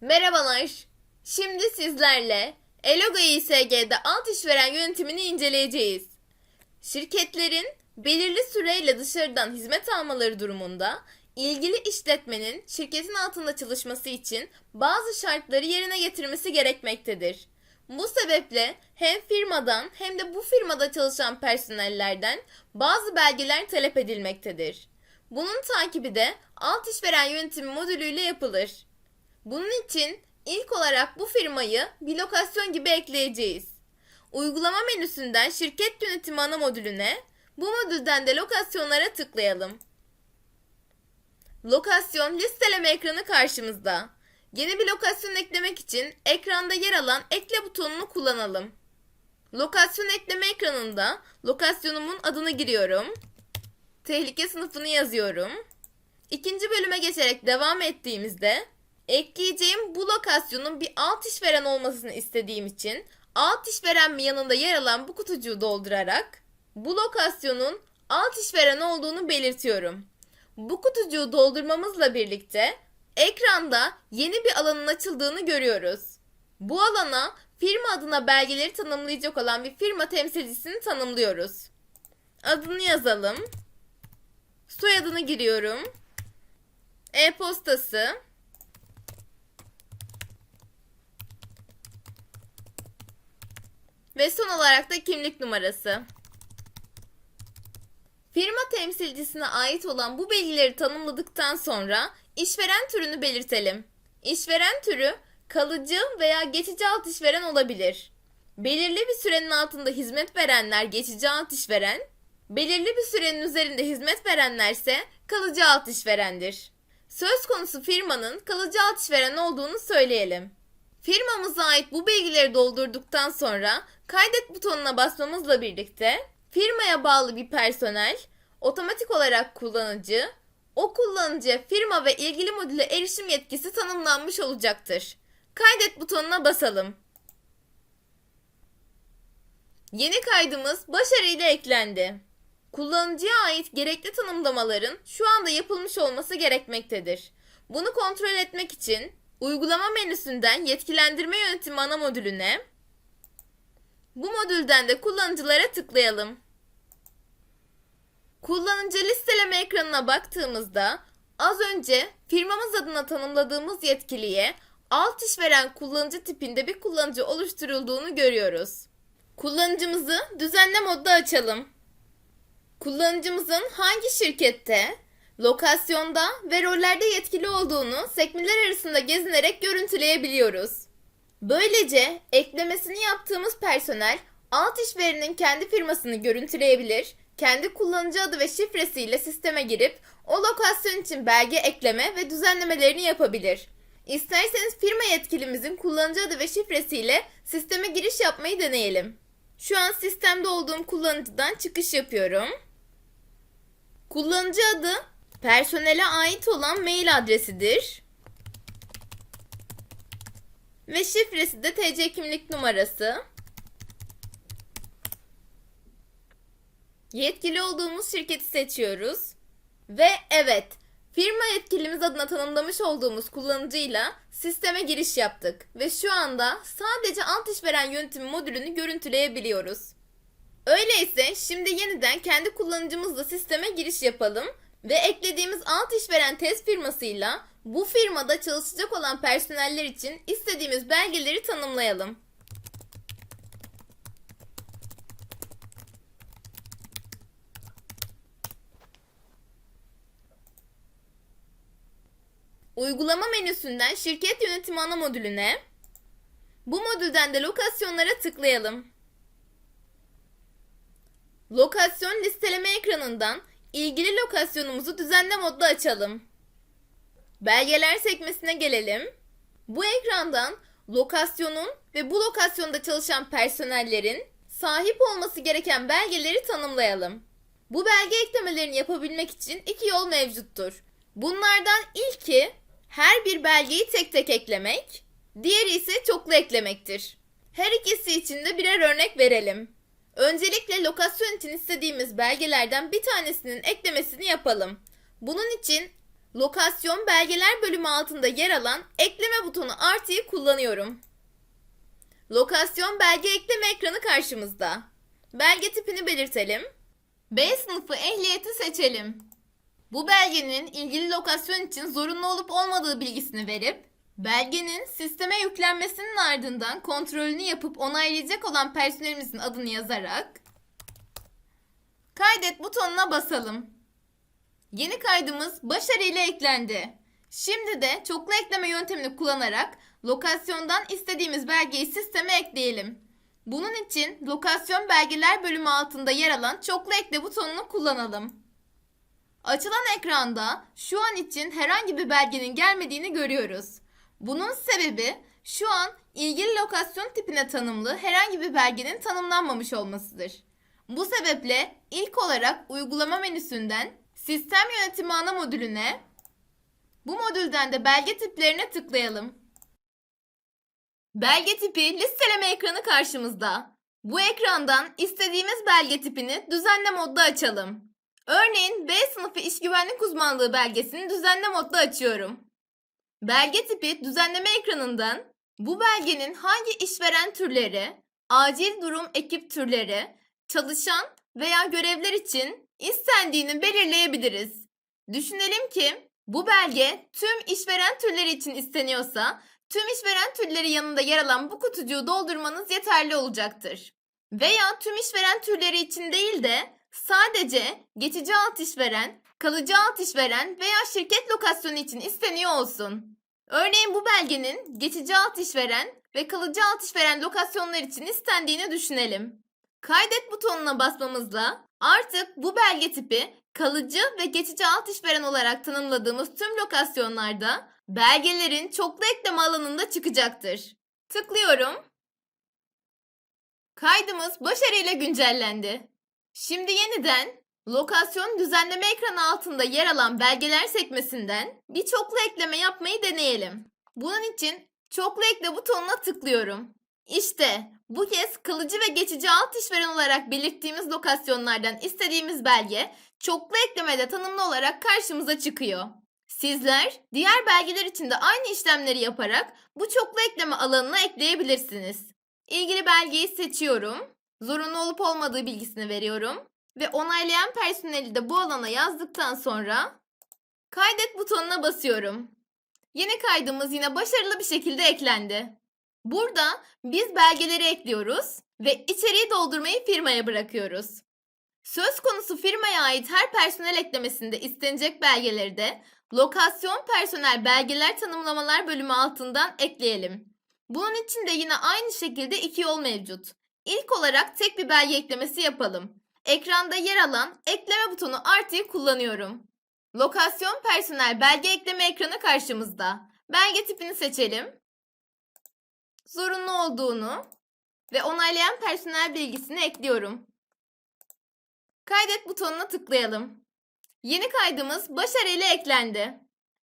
Merhabalar. Şimdi sizlerle Eloga İSG'de alt işveren yönetimini inceleyeceğiz. Şirketlerin belirli süreyle dışarıdan hizmet almaları durumunda ilgili işletmenin şirketin altında çalışması için bazı şartları yerine getirmesi gerekmektedir. Bu sebeple hem firmadan hem de bu firmada çalışan personellerden bazı belgeler talep edilmektedir. Bunun takibi de alt işveren yönetimi modülüyle yapılır. Bunun için ilk olarak bu firmayı bir lokasyon gibi ekleyeceğiz. Uygulama menüsünden şirket yönetimi ana modülüne, bu modülden de lokasyonlara tıklayalım. Lokasyon listeleme ekranı karşımızda. Yeni bir lokasyon eklemek için ekranda yer alan ekle butonunu kullanalım. Lokasyon ekleme ekranında lokasyonumun adını giriyorum. Tehlike sınıfını yazıyorum. İkinci bölüme geçerek devam ettiğimizde ekleyeceğim bu lokasyonun bir alt işveren olmasını istediğim için alt işveren mi yanında yer alan bu kutucuğu doldurarak bu lokasyonun alt işveren olduğunu belirtiyorum. Bu kutucuğu doldurmamızla birlikte ekranda yeni bir alanın açıldığını görüyoruz. Bu alana firma adına belgeleri tanımlayacak olan bir firma temsilcisini tanımlıyoruz. Adını yazalım. Soyadını giriyorum. E-postası. Ve son olarak da kimlik numarası. Firma temsilcisine ait olan bu bilgileri tanımladıktan sonra işveren türünü belirtelim. İşveren türü kalıcı veya geçici alt işveren olabilir. Belirli bir sürenin altında hizmet verenler geçici alt işveren, belirli bir sürenin üzerinde hizmet verenlerse kalıcı alt işverendir. Söz konusu firmanın kalıcı alt işveren olduğunu söyleyelim. Firmamıza ait bu bilgileri doldurduktan sonra kaydet butonuna basmamızla birlikte firmaya bağlı bir personel otomatik olarak kullanıcı, o kullanıcıya firma ve ilgili modüle erişim yetkisi tanımlanmış olacaktır. Kaydet butonuna basalım. Yeni kaydımız başarıyla eklendi. Kullanıcıya ait gerekli tanımlamaların şu anda yapılmış olması gerekmektedir. Bunu kontrol etmek için uygulama menüsünden yetkilendirme yönetimi ana modülüne bu modülden de kullanıcılara tıklayalım. Kullanıcı listeleme ekranına baktığımızda az önce firmamız adına tanımladığımız yetkiliye alt işveren kullanıcı tipinde bir kullanıcı oluşturulduğunu görüyoruz. Kullanıcımızı düzenle modda açalım. Kullanıcımızın hangi şirkette, lokasyonda ve rollerde yetkili olduğunu sekmeler arasında gezinerek görüntüleyebiliyoruz. Böylece eklemesini yaptığımız personel alt işverenin kendi firmasını görüntüleyebilir, kendi kullanıcı adı ve şifresiyle sisteme girip o lokasyon için belge ekleme ve düzenlemelerini yapabilir. İsterseniz firma yetkilimizin kullanıcı adı ve şifresiyle sisteme giriş yapmayı deneyelim. Şu an sistemde olduğum kullanıcıdan çıkış yapıyorum. Kullanıcı adı personele ait olan mail adresidir. Ve şifresi de TC kimlik numarası. Yetkili olduğumuz şirketi seçiyoruz. Ve evet, firma yetkilimiz adına tanımlamış olduğumuz kullanıcıyla sisteme giriş yaptık. Ve şu anda sadece alt işveren yönetimi modülünü görüntüleyebiliyoruz. Öyleyse şimdi yeniden kendi kullanıcımızla sisteme giriş yapalım ve eklediğimiz alt işveren test firmasıyla bu firmada çalışacak olan personeller için istediğimiz belgeleri tanımlayalım. Uygulama menüsünden şirket yönetimi ana modülüne, bu modülden de lokasyonlara tıklayalım. Lokasyon listeleme ekranından ilgili lokasyonumuzu düzenle modda açalım. Belgeler sekmesine gelelim. Bu ekrandan lokasyonun ve bu lokasyonda çalışan personellerin sahip olması gereken belgeleri tanımlayalım. Bu belge eklemelerini yapabilmek için iki yol mevcuttur. Bunlardan ilki her bir belgeyi tek tek eklemek, diğeri ise çoklu eklemektir. Her ikisi için de birer örnek verelim. Öncelikle lokasyon için istediğimiz belgelerden bir tanesinin eklemesini yapalım. Bunun için Lokasyon belgeler bölümü altında yer alan ekleme butonu artıyı kullanıyorum. Lokasyon belge ekleme ekranı karşımızda. Belge tipini belirtelim. B sınıfı ehliyeti seçelim. Bu belgenin ilgili lokasyon için zorunlu olup olmadığı bilgisini verip belgenin sisteme yüklenmesinin ardından kontrolünü yapıp onaylayacak olan personelimizin adını yazarak kaydet butonuna basalım. Yeni kaydımız başarıyla eklendi. Şimdi de çoklu ekleme yöntemini kullanarak lokasyondan istediğimiz belgeyi sisteme ekleyelim. Bunun için lokasyon belgeler bölümü altında yer alan çoklu ekle butonunu kullanalım. Açılan ekranda şu an için herhangi bir belgenin gelmediğini görüyoruz. Bunun sebebi şu an ilgili lokasyon tipine tanımlı herhangi bir belgenin tanımlanmamış olmasıdır. Bu sebeple ilk olarak uygulama menüsünden Sistem Yönetimi ana modülüne, bu modülden de belge tiplerine tıklayalım. Belge tipi listeleme ekranı karşımızda. Bu ekrandan istediğimiz belge tipini düzenle modda açalım. Örneğin B sınıfı iş güvenlik uzmanlığı belgesini düzenle modda açıyorum. Belge tipi düzenleme ekranından bu belgenin hangi işveren türleri, acil durum ekip türleri, çalışan veya görevler için istendiğini belirleyebiliriz. Düşünelim ki bu belge tüm işveren türleri için isteniyorsa tüm işveren türleri yanında yer alan bu kutucuğu doldurmanız yeterli olacaktır. Veya tüm işveren türleri için değil de sadece geçici alt işveren, kalıcı alt işveren veya şirket lokasyonu için isteniyor olsun. Örneğin bu belgenin geçici alt işveren ve kalıcı alt işveren lokasyonlar için istendiğini düşünelim. Kaydet butonuna basmamızla artık bu belge tipi kalıcı ve geçici alt işveren olarak tanımladığımız tüm lokasyonlarda belgelerin çoklu ekleme alanında çıkacaktır. Tıklıyorum. Kaydımız başarıyla güncellendi. Şimdi yeniden lokasyon düzenleme ekranı altında yer alan belgeler sekmesinden bir çoklu ekleme yapmayı deneyelim. Bunun için çoklu ekle butonuna tıklıyorum. İşte bu kez kalıcı ve geçici alt işveren olarak belirttiğimiz lokasyonlardan istediğimiz belge çoklu eklemede tanımlı olarak karşımıza çıkıyor. Sizler diğer belgeler için de aynı işlemleri yaparak bu çoklu ekleme alanına ekleyebilirsiniz. İlgili belgeyi seçiyorum. Zorunlu olup olmadığı bilgisini veriyorum ve onaylayan personeli de bu alana yazdıktan sonra kaydet butonuna basıyorum. Yeni kaydımız yine başarılı bir şekilde eklendi. Burada biz belgeleri ekliyoruz ve içeriği doldurmayı firmaya bırakıyoruz. Söz konusu firmaya ait her personel eklemesinde istenecek belgeleri de lokasyon personel belgeler tanımlamalar bölümü altından ekleyelim. Bunun için de yine aynı şekilde iki yol mevcut. İlk olarak tek bir belge eklemesi yapalım. Ekranda yer alan ekleme butonu artıyı kullanıyorum. Lokasyon personel belge ekleme ekranı karşımızda. Belge tipini seçelim. Zorunlu olduğunu ve onaylayan personel bilgisini ekliyorum. Kaydet butonuna tıklayalım. Yeni kaydımız başarıyla eklendi.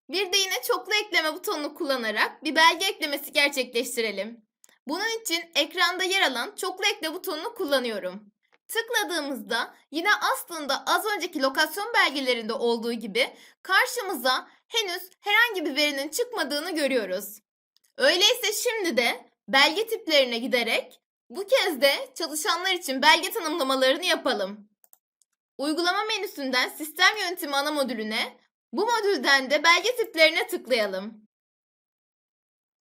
Bir de yine çoklu ekleme butonunu kullanarak bir belge eklemesi gerçekleştirelim. Bunun için ekranda yer alan çoklu ekle butonunu kullanıyorum. Tıkladığımızda yine aslında az önceki lokasyon belgelerinde olduğu gibi karşımıza henüz herhangi bir verinin çıkmadığını görüyoruz. Öyleyse şimdi de belge tiplerine giderek bu kez de çalışanlar için belge tanımlamalarını yapalım. Uygulama menüsünden sistem yönetimi ana modülüne, bu modülden de belge tiplerine tıklayalım.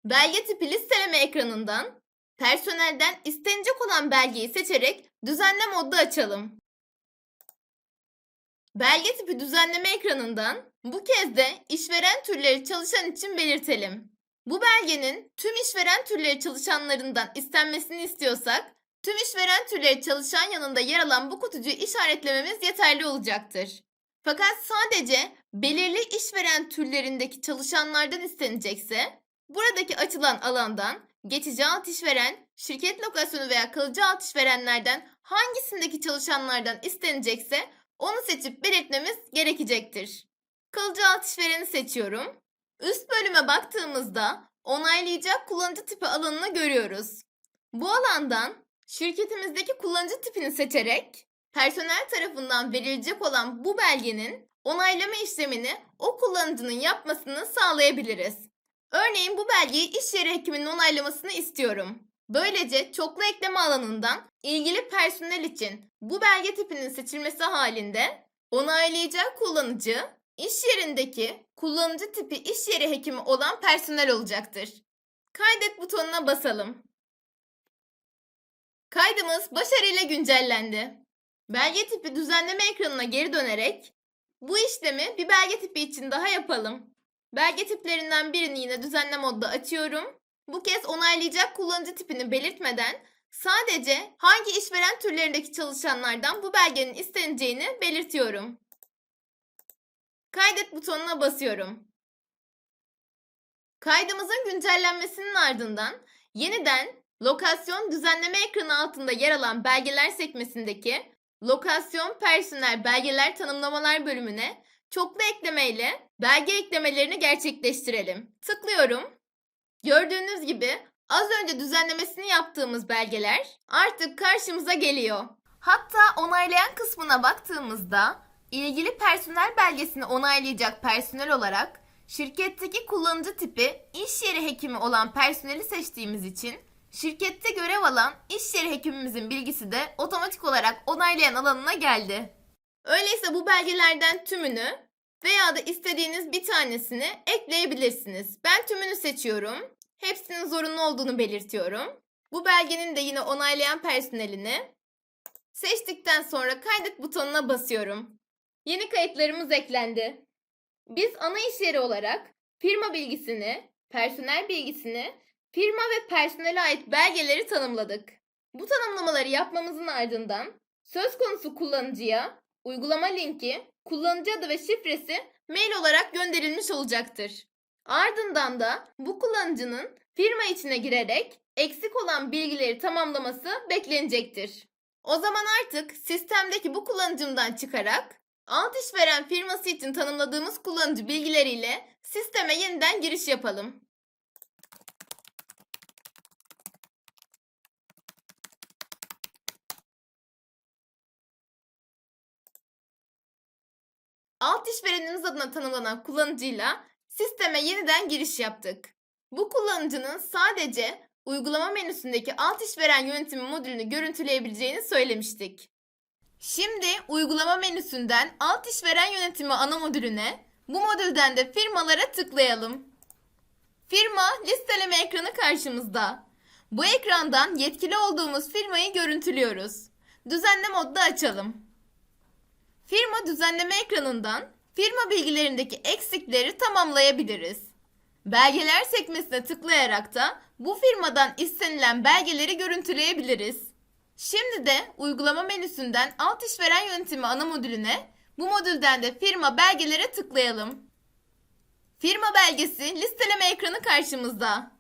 Belge tipi listeleme ekranından personelden istenecek olan belgeyi seçerek düzenle modda açalım. Belge tipi düzenleme ekranından bu kez de işveren türleri çalışan için belirtelim. Bu belgenin tüm işveren türleri çalışanlarından istenmesini istiyorsak, tüm işveren türleri çalışan yanında yer alan bu kutucuğu işaretlememiz yeterli olacaktır. Fakat sadece belirli işveren türlerindeki çalışanlardan istenecekse, buradaki açılan alandan geçici alt işveren, şirket lokasyonu veya kalıcı alt işverenlerden hangisindeki çalışanlardan istenecekse onu seçip belirtmemiz gerekecektir. Kalıcı alt işvereni seçiyorum. Üst bölüme baktığımızda onaylayacak kullanıcı tipi alanını görüyoruz. Bu alandan şirketimizdeki kullanıcı tipini seçerek personel tarafından verilecek olan bu belgenin onaylama işlemini o kullanıcının yapmasını sağlayabiliriz. Örneğin bu belgeyi iş yeri hekiminin onaylamasını istiyorum. Böylece çoklu ekleme alanından ilgili personel için bu belge tipinin seçilmesi halinde onaylayacak kullanıcı iş yerindeki kullanıcı tipi iş yeri hekimi olan personel olacaktır. Kaydet butonuna basalım. Kaydımız başarıyla güncellendi. Belge tipi düzenleme ekranına geri dönerek bu işlemi bir belge tipi için daha yapalım. Belge tiplerinden birini yine düzenle modda açıyorum. Bu kez onaylayacak kullanıcı tipini belirtmeden sadece hangi işveren türlerindeki çalışanlardan bu belgenin isteneceğini belirtiyorum. Kaydet butonuna basıyorum. Kaydımızın güncellenmesinin ardından yeniden lokasyon düzenleme ekranı altında yer alan belgeler sekmesindeki lokasyon personel belgeler tanımlamalar bölümüne çoklu ekleme ile belge eklemelerini gerçekleştirelim. Tıklıyorum. Gördüğünüz gibi az önce düzenlemesini yaptığımız belgeler artık karşımıza geliyor. Hatta onaylayan kısmına baktığımızda ilgili personel belgesini onaylayacak personel olarak şirketteki kullanıcı tipi iş yeri hekimi olan personeli seçtiğimiz için şirkette görev alan iş yeri hekimimizin bilgisi de otomatik olarak onaylayan alanına geldi. Öyleyse bu belgelerden tümünü veya da istediğiniz bir tanesini ekleyebilirsiniz. Ben tümünü seçiyorum. Hepsinin zorunlu olduğunu belirtiyorum. Bu belgenin de yine onaylayan personelini seçtikten sonra kaydet butonuna basıyorum. Yeni kayıtlarımız eklendi. Biz ana iş yeri olarak firma bilgisini, personel bilgisini, firma ve personele ait belgeleri tanımladık. Bu tanımlamaları yapmamızın ardından söz konusu kullanıcıya uygulama linki, kullanıcı adı ve şifresi mail olarak gönderilmiş olacaktır. Ardından da bu kullanıcının firma içine girerek eksik olan bilgileri tamamlaması beklenecektir. O zaman artık sistemdeki bu kullanıcımdan çıkarak alt işveren firması için tanımladığımız kullanıcı bilgileriyle sisteme yeniden giriş yapalım. Alt işverenimiz adına tanımlanan kullanıcıyla sisteme yeniden giriş yaptık. Bu kullanıcının sadece uygulama menüsündeki alt işveren yönetimi modülünü görüntüleyebileceğini söylemiştik. Şimdi uygulama menüsünden alt işveren yönetimi ana modülüne, bu modülden de firmalara tıklayalım. Firma listeleme ekranı karşımızda. Bu ekrandan yetkili olduğumuz firmayı görüntülüyoruz. Düzenle modda açalım. Firma düzenleme ekranından firma bilgilerindeki eksikleri tamamlayabiliriz. Belgeler sekmesine tıklayarak da bu firmadan istenilen belgeleri görüntüleyebiliriz. Şimdi de uygulama menüsünden alt işveren yönetimi ana modülüne, bu modülden de firma belgelere tıklayalım. Firma belgesi listeleme ekranı karşımızda.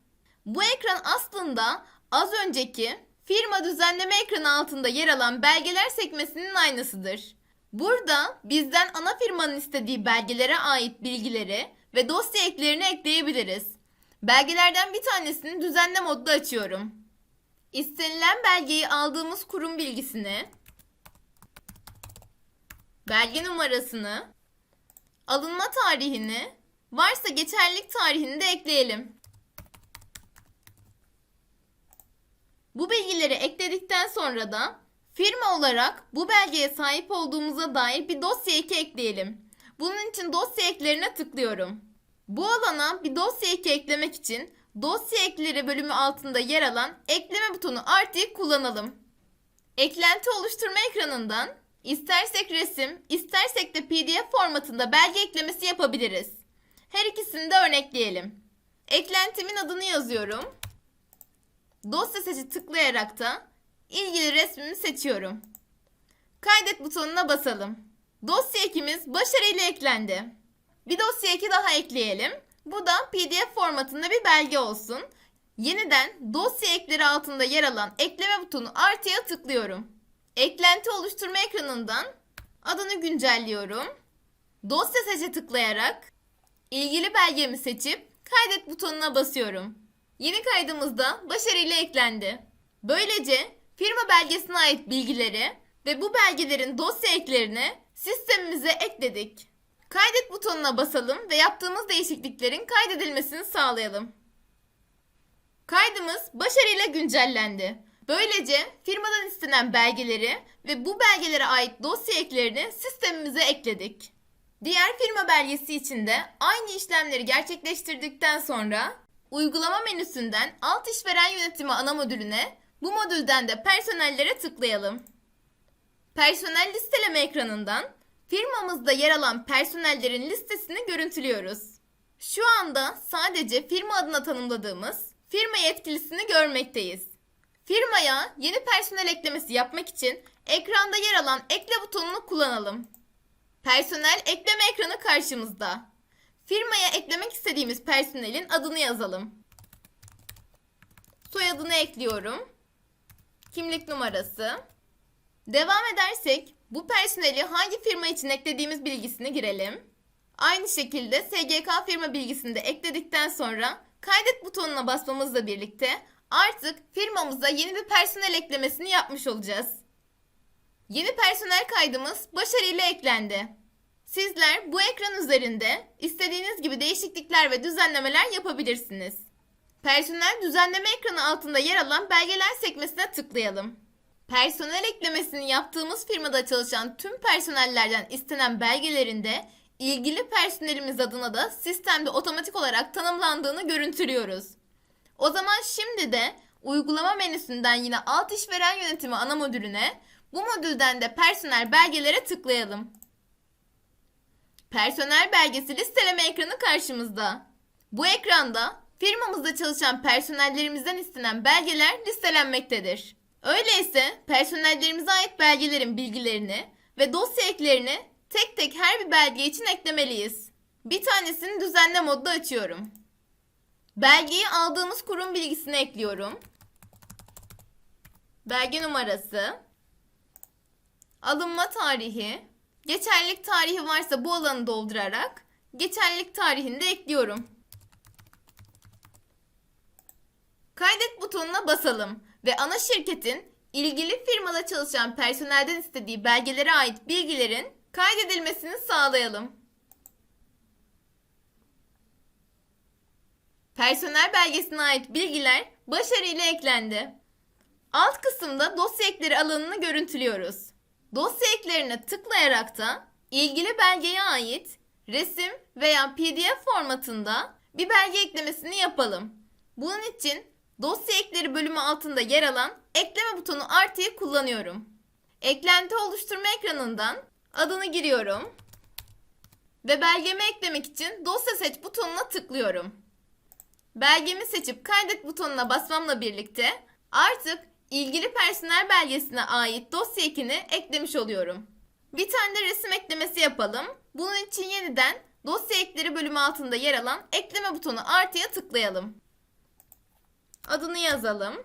Bu ekran aslında az önceki firma düzenleme ekranı altında yer alan belgeler sekmesinin aynısıdır. Burada bizden ana firmanın istediği belgelere ait bilgileri ve dosya eklerini ekleyebiliriz. Belgelerden bir tanesini düzenle modda açıyorum. İstenilen belgeyi aldığımız kurum bilgisini, belge numarasını, alınma tarihini, varsa geçerlilik tarihini de ekleyelim. Bu bilgileri ekledikten sonra da firma olarak bu belgeye sahip olduğumuza dair bir dosya eki ekleyelim. Bunun için dosya eklerine tıklıyorum. Bu alana bir dosya eki eklemek için dosya ekleri bölümü altında yer alan ekleme butonu artıyı kullanalım. Eklenti oluşturma ekranından istersek resim, istersek de pdf formatında belge eklemesi yapabiliriz. Her ikisini de örnekleyelim. Eklentimin adını yazıyorum. Dosya seçi tıklayarak da ilgili resmimi seçiyorum. Kaydet butonuna basalım. Dosya ekimiz başarıyla eklendi. Bir dosya eki daha ekleyelim. Bu da PDF formatında bir belge olsun. Yeniden dosya ekleri altında yer alan ekleme butonu artıya tıklıyorum. Eklenti oluşturma ekranından adını güncelliyorum. Dosya seçe tıklayarak ilgili belgemi seçip kaydet butonuna basıyorum. Yeni kaydımızda başarıyla eklendi. Böylece firma belgesine ait bilgileri ve bu belgelerin dosya eklerini sistemimize ekledik. Kaydet butonuna basalım ve yaptığımız değişikliklerin kaydedilmesini sağlayalım. Kaydımız başarıyla güncellendi. Böylece firmadan istenen belgeleri ve bu belgelere ait dosya eklerini sistemimize ekledik. Diğer firma belgesi için de aynı işlemleri gerçekleştirdikten sonra uygulama menüsünden alt işveren yönetimi ana modülüne bu modülden de personellere tıklayalım. Personel listeleme ekranından firmamızda yer alan personellerin listesini görüntülüyoruz. Şu anda sadece firma adına tanımladığımız firma yetkilisini görmekteyiz. Firmaya yeni personel eklemesi yapmak için ekranda yer alan ekle butonunu kullanalım. Personel ekleme ekranı karşımızda. Firmaya eklemek istediğimiz personelin adını yazalım. Soyadını ekliyorum. Kimlik numarası. Devam edersek bu personeli hangi firma için eklediğimiz bilgisini girelim. Aynı şekilde SGK firma bilgisini de ekledikten sonra kaydet butonuna basmamızla birlikte artık firmamıza yeni bir personel eklemesini yapmış olacağız. Yeni personel kaydımız başarıyla eklendi. Sizler bu ekran üzerinde istediğiniz gibi değişiklikler ve düzenlemeler yapabilirsiniz. Personel düzenleme ekranı altında yer alan belgeler sekmesine tıklayalım. Personel eklemesini yaptığımız firmada çalışan tüm personellerden istenen belgelerinde ilgili personelimiz adına da sistemde otomatik olarak tanımlandığını görüntülüyoruz. O zaman şimdi de uygulama menüsünden yine alt işveren yönetimi ana modülüne bu modülden de personel belgelere tıklayalım. Personel belgesi listeleme ekranı karşımızda. Bu ekranda firmamızda çalışan personellerimizden istenen belgeler listelenmektedir. Öyleyse personellerimize ait belgelerin bilgilerini ve dosya eklerini tek tek her bir belge için eklemeliyiz. Bir tanesini düzenle modda açıyorum. Belgeyi aldığımız kurum bilgisini ekliyorum. Belge numarası, alınma tarihi, geçerlilik tarihi varsa bu alanı doldurarak geçerlilik tarihini de ekliyorum. Kaydet butonuna basalım ve ana şirketin ilgili firmada çalışan personelden istediği belgelere ait bilgilerin kaydedilmesini sağlayalım. Personel belgesine ait bilgiler başarıyla eklendi. Alt kısımda dosya ekleri alanını görüntülüyoruz. Dosya eklerine tıklayarak da ilgili belgeye ait resim veya PDF formatında bir belge eklemesini yapalım. Bunun için dosya ekleri bölümü altında yer alan ekleme butonu artıyı kullanıyorum. Eklenti oluşturma ekranından adını giriyorum ve belgemi eklemek için dosya seç butonuna tıklıyorum. Belgemi seçip kaydet butonuna basmamla birlikte artık ilgili personel belgesine ait dosya ekini eklemiş oluyorum. Bir tane de resim eklemesi yapalım. Bunun için yeniden dosya ekleri bölümü altında yer alan ekleme butonu artıya tıklayalım. Adını yazalım.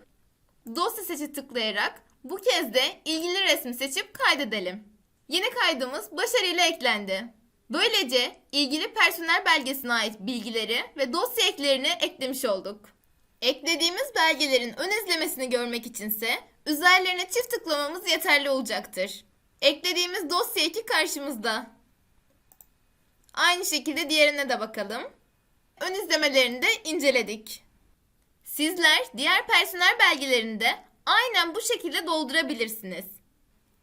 Dosya seçi tıklayarak bu kez de ilgili resmi seçip kaydedelim. Yeni kaydımız başarıyla eklendi. Böylece ilgili personel belgesine ait bilgileri ve dosya eklerini eklemiş olduk. Eklediğimiz belgelerin ön izlemesini görmek içinse üzerlerine çift tıklamamız yeterli olacaktır. Eklediğimiz dosya eki karşımızda. Aynı şekilde diğerine de bakalım. Ön izlemelerini de inceledik. Sizler diğer personel belgelerini de aynen bu şekilde doldurabilirsiniz.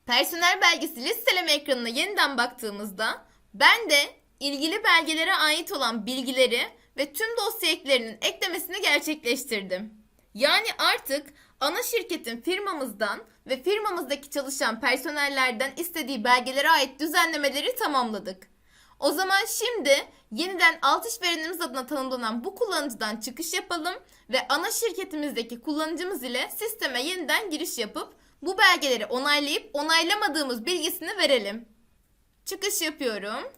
Personel belgesi listeleme ekranına yeniden baktığımızda ben de ilgili belgelere ait olan bilgileri ve tüm dosya eklerinin eklemesini gerçekleştirdim. Yani artık ana şirketin firmamızdan ve firmamızdaki çalışan personellerden istediği belgelere ait düzenlemeleri tamamladık. O zaman şimdi yeniden alt işverenimiz adına tanımlanan bu kullanıcıdan çıkış yapalım ve ana şirketimizdeki kullanıcımız ile sisteme yeniden giriş yapıp bu belgeleri onaylayıp onaylamadığımız bilgisini verelim. Çıkış yapıyorum.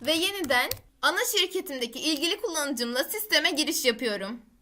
Ve yeniden ana şirketimdeki ilgili kullanıcımla sisteme giriş yapıyorum.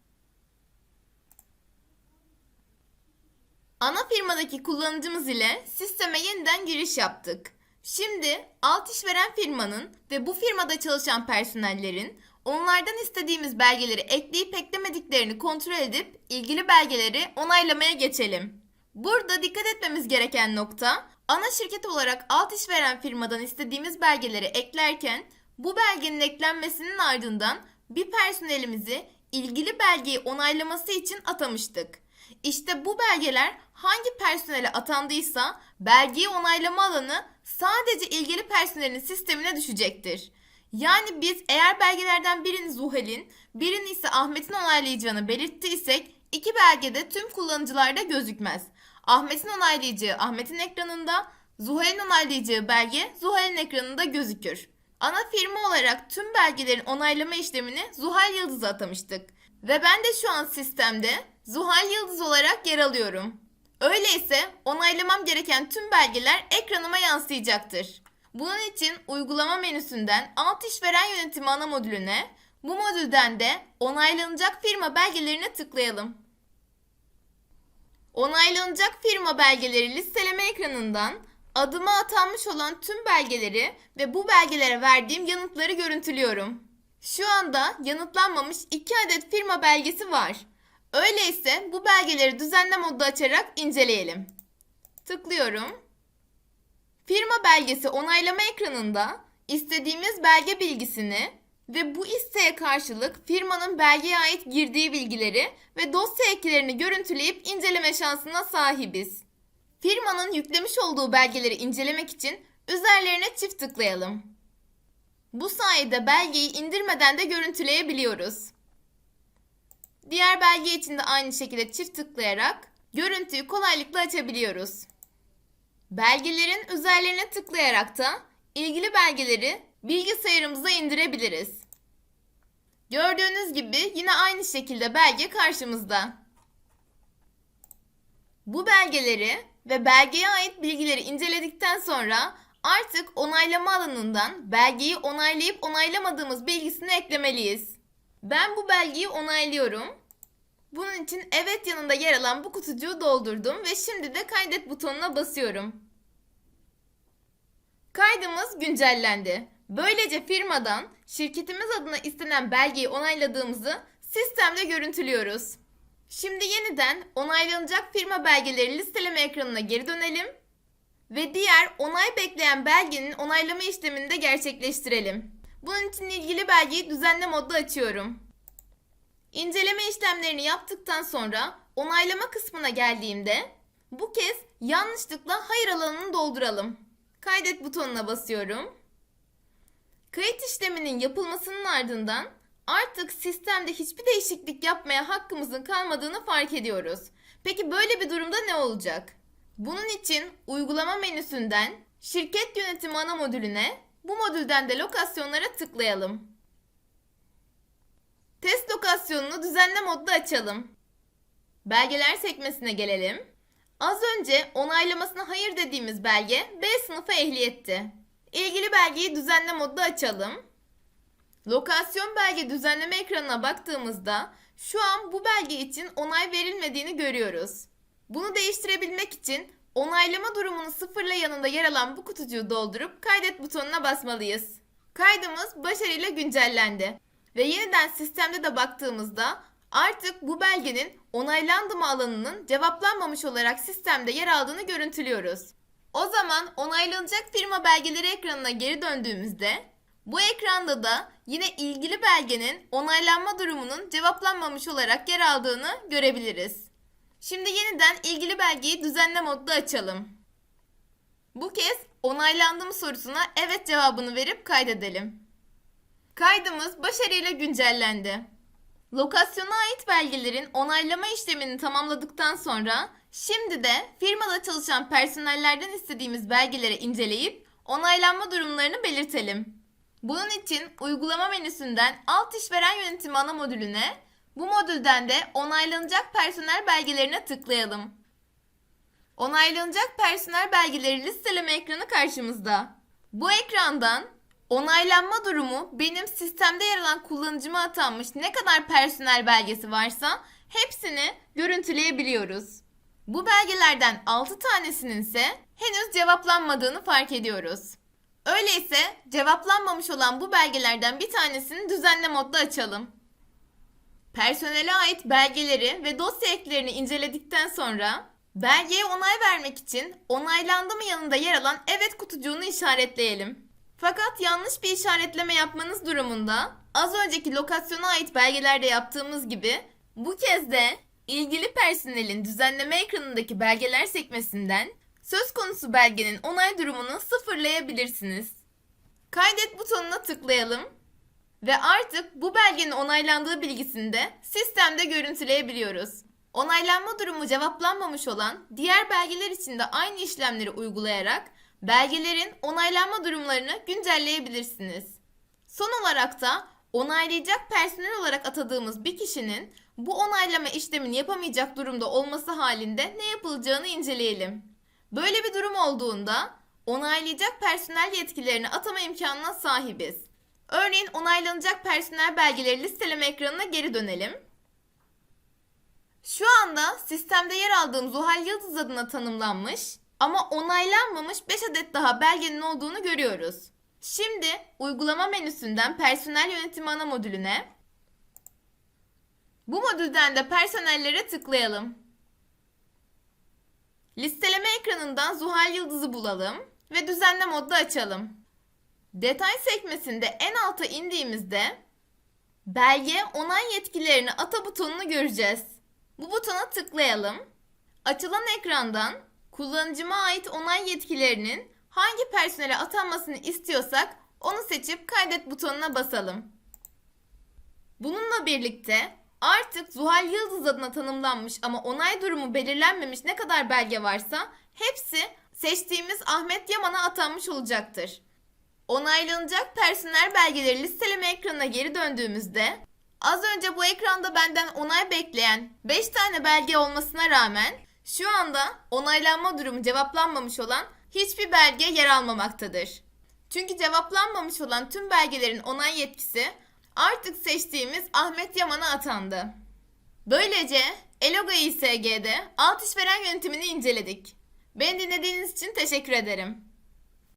Ana firmadaki kullanıcımız ile sisteme yeniden giriş yaptık. Şimdi alt işveren firmanın ve bu firmada çalışan personellerin onlardan istediğimiz belgeleri ekleyip eklemediklerini kontrol edip ilgili belgeleri onaylamaya geçelim. Burada dikkat etmemiz gereken nokta ana şirket olarak alt işveren firmadan istediğimiz belgeleri eklerken bu belgenin eklenmesinin ardından bir personelimizi ilgili belgeyi onaylaması için atamıştık. İşte bu belgeler hangi personele atandıysa belgeyi onaylama alanı sadece ilgili personelin sistemine düşecektir. Yani biz eğer belgelerden birini Zuhal'in, birini ise Ahmet'in onaylayacağını belirttiysek iki belgede tüm kullanıcılarda gözükmez. Ahmet'in onaylayacağı Ahmet'in ekranında, Zuhal'in onaylayacağı belge Zuhal'in ekranında gözükür. Ana firma olarak tüm belgelerin onaylama işlemini Zuhal Yıldız'a atamıştık. Ve ben de şu an sistemde Zuhal Yıldız olarak yer alıyorum. Öyleyse onaylamam gereken tüm belgeler ekranıma yansıyacaktır. Bunun için uygulama menüsünden alt işveren yönetimi ana modülüne, bu modülden de onaylanacak firma belgelerine tıklayalım. Onaylanacak firma belgeleri listeleme ekranından adıma atanmış olan tüm belgeleri ve bu belgelere verdiğim yanıtları görüntülüyorum. Şu anda yanıtlanmamış 2 adet firma belgesi var. Öyleyse bu belgeleri düzenle modu açarak inceleyelim. Tıklıyorum. Firma belgesi onaylama ekranında istediğimiz belge bilgisini ve bu isteğe karşılık firmanın belgeye ait girdiği bilgileri ve dosya eklerini görüntüleyip inceleme şansına sahibiz. Firmanın yüklemiş olduğu belgeleri incelemek için üzerlerine çift tıklayalım. Bu sayede belgeyi indirmeden de görüntüleyebiliyoruz. Diğer belge için de aynı şekilde çift tıklayarak görüntüyü kolaylıkla açabiliyoruz. Belgelerin üzerlerine tıklayarak da ilgili belgeleri bilgisayarımıza indirebiliriz. Gördüğünüz gibi yine aynı şekilde belge karşımızda. Bu belgeleri ve belgeye ait bilgileri inceledikten sonra artık onaylama alanından belgeyi onaylayıp onaylamadığımız bilgisini eklemeliyiz. Ben bu belgeyi onaylıyorum. Bunun için evet yanında yer alan bu kutucuğu doldurdum ve şimdi de kaydet butonuna basıyorum. Kaydımız güncellendi. Böylece firmadan şirketimiz adına istenen belgeyi onayladığımızı sistemde görüntülüyoruz. Şimdi yeniden onaylanacak firma belgeleri listeleme ekranına geri dönelim ve diğer onay bekleyen belgenin onaylama işlemini de gerçekleştirelim. Bunun için ilgili belgeyi düzenle modda açıyorum. İnceleme işlemlerini yaptıktan sonra onaylama kısmına geldiğimde bu kez yanlışlıkla hayır alanını dolduralım. Kaydet butonuna basıyorum. Kayıt işleminin yapılmasının ardından artık sistemde hiçbir değişiklik yapmaya hakkımızın kalmadığını fark ediyoruz. Peki böyle bir durumda ne olacak? Bunun için uygulama menüsünden şirket yönetimi ana modülüne, bu modülden de lokasyonlara tıklayalım. Test lokasyonunu düzenle modda açalım. Belgeler sekmesine gelelim. Az önce onaylamasına hayır dediğimiz belge B sınıfı ehliyetti. İlgili belgeyi düzenle modda açalım. Lokasyon belge düzenleme ekranına baktığımızda şu an bu belge için onay verilmediğini görüyoruz. Bunu değiştirebilmek için onaylama durumunu sıfırla yanında yer alan bu kutucuğu doldurup kaydet butonuna basmalıyız. Kaydımız başarıyla güncellendi. Ve yeniden sistemde de baktığımızda artık bu belgenin onaylandı mı alanının cevaplanmamış olarak sistemde yer aldığını görüntülüyoruz. O zaman onaylanacak firma belgeleri ekranına geri döndüğümüzde bu ekranda da yine ilgili belgenin onaylanma durumunun cevaplanmamış olarak yer aldığını görebiliriz. Şimdi yeniden ilgili belgeyi düzenle modda açalım. Bu kez onaylandı mı sorusuna evet cevabını verip kaydedelim. Kaydımız başarıyla güncellendi. Lokasyona ait belgelerin onaylama işlemini tamamladıktan sonra şimdi de firmada çalışan personellerden istediğimiz belgeleri inceleyip onaylanma durumlarını belirtelim. Bunun için uygulama menüsünden alt işveren yönetimi ana modülüne, bu modülden de onaylanacak personel belgelerine tıklayalım. Onaylanacak personel belgeleri listeleme ekranı karşımızda. Bu ekrandan onaylanma durumu benim sistemde yer alan kullanıcıma atanmış ne kadar personel belgesi varsa hepsini görüntüleyebiliyoruz. Bu belgelerden 6 tanesinin ise henüz cevaplanmadığını fark ediyoruz. Öyleyse cevaplanmamış olan bu belgelerden bir tanesini düzenle modda açalım. Personele ait belgeleri ve dosya eklerini inceledikten sonra belgeye onay vermek için onaylandı mı yanında yer alan evet kutucuğunu işaretleyelim. Fakat yanlış bir işaretleme yapmanız durumunda az önceki lokasyona ait belgelerde yaptığımız gibi bu kez de ilgili personelin düzenleme ekranındaki belgeler sekmesinden söz konusu belgenin onay durumunu sıfırlayabilirsiniz. Kaydet butonuna tıklayalım ve artık bu belgenin onaylandığı bilgisini de sistemde görüntüleyebiliyoruz. Onaylanma durumu cevaplanmamış olan diğer belgeler için de aynı işlemleri uygulayarak belgelerin onaylanma durumlarını güncelleyebilirsiniz. Son olarak da onaylayacak personel olarak atadığımız bir kişinin bu onaylama işlemini yapamayacak durumda olması halinde ne yapılacağını inceleyelim. Böyle bir durum olduğunda onaylayacak personel yetkilerini atama imkanına sahibiz. Örneğin onaylanacak personel belgeleri listeleme ekranına geri dönelim. Şu anda sistemde yer aldığım Zuhal Yıldız adına tanımlanmış ama onaylanmamış 5 adet daha belgenin olduğunu görüyoruz. Şimdi uygulama menüsünden personel yönetimi ana modülüne bu modülden de personellere tıklayalım. Listeleme ekranından Zuhal Yıldız'ı bulalım ve düzenle modda açalım. Detay sekmesinde en alta indiğimizde belge onay yetkilerini ata butonunu göreceğiz. Bu butona tıklayalım. Açılan ekrandan kullanıcıma ait onay yetkilerinin hangi personele atanmasını istiyorsak onu seçip kaydet butonuna basalım. Bununla birlikte artık Zuhal Yıldız adına tanımlanmış ama onay durumu belirlenmemiş ne kadar belge varsa hepsi seçtiğimiz Ahmet Yaman'a atanmış olacaktır. Onaylanacak personel belgeleri listeleme ekranına geri döndüğümüzde az önce bu ekranda benden onay bekleyen 5 tane belge olmasına rağmen şu anda onaylanma durumu cevaplanmamış olan hiçbir belge yer almamaktadır. Çünkü cevaplanmamış olan tüm belgelerin onay yetkisi artık seçtiğimiz Ahmet Yaman'a atandı. Böylece Eloga İSG'de alt işveren yönetimini inceledik. Beni dinlediğiniz için teşekkür ederim.